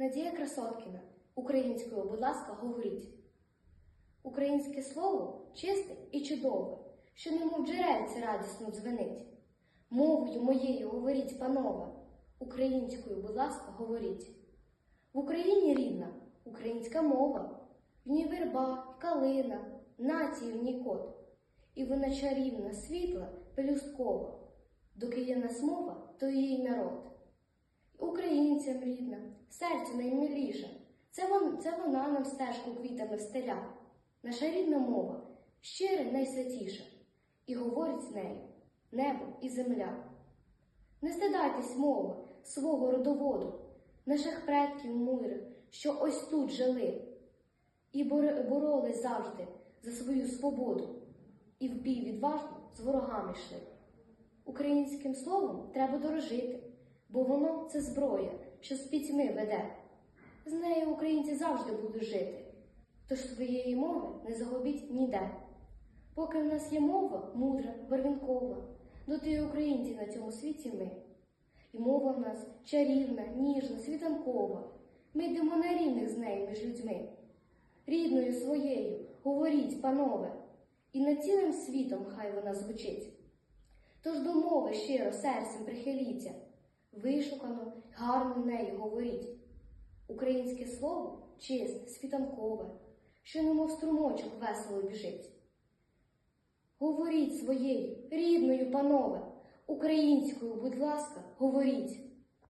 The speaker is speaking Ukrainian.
Надія Красоткіна. Українською, будь ласка, говоріть. Українське слово чисте і чудове, що немов джерельце радісно дзвенить. Мовою моєю говоріть, панове, українською, будь ласка, говоріть. В Україні рідна українська мова, в ній верба, калина, нації в ній код. І вона чарівна, світла, пелюсткова. Доки є нас мова, то її народ. Українцям рідна, серцю наймиліша. Це, вон, це вона нам стежку квітами встеля. Наша рідна мова, щира найсвятіша, і говорить з нею небо і земля. Не стидайтесь мови свого родоводу, наших предків мудрих, що ось тут жили, і бор- боролись завжди за свою свободу, і в бій відважно з ворогами йшли. Українським словом треба дорожити, бо воно це зброя, що з пітьми веде. З нею українці завжди будуть жити, тож своєї мови не загубіть ніде. Поки в нас є мова мудра, барвінкова, доти й українці на цьому світі ми. І мова в нас чарівна, ніжна, світанкова. Ми йдемо на рівних з нею між людьми. Рідною своєю говоріть, панове, і над цілим світом хай вона звучить. Тож до мови щиро серцем прихиліться, вишукано, гарно нею говоріть. Українське слово чисте, світанкове, що немов струмочок весело біжить. Говоріть своєю, рідною, панове, українською, будь ласка, говоріть.